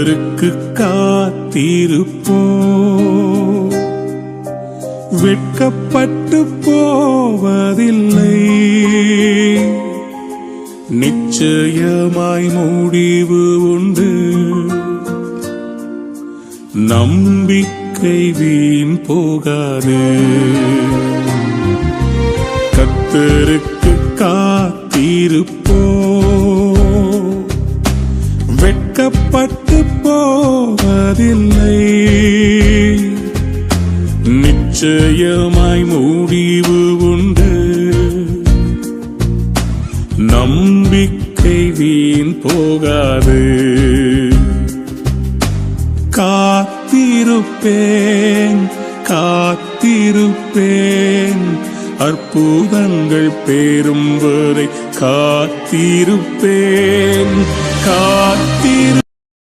கர்த்தருக்கு காத்திருப்போ வெட்கப்பட்டு போவதில்லை. நிச்சயமாய் முடிவு உண்டு. நம்பிக்கை வீண் போகாது. கத்தருக்கு காத்திருப்போ வெட்கப்பட்டு போவதில்லை. நிச்சயமாய் முடிவு உண்டு. நம்பிக்கை வீண் போகாது. காத்திருப்பேன் காத்திருப்பேன். அற்புதங்கள் பேரும் வரை காத்திருப்பேன். காத்திரு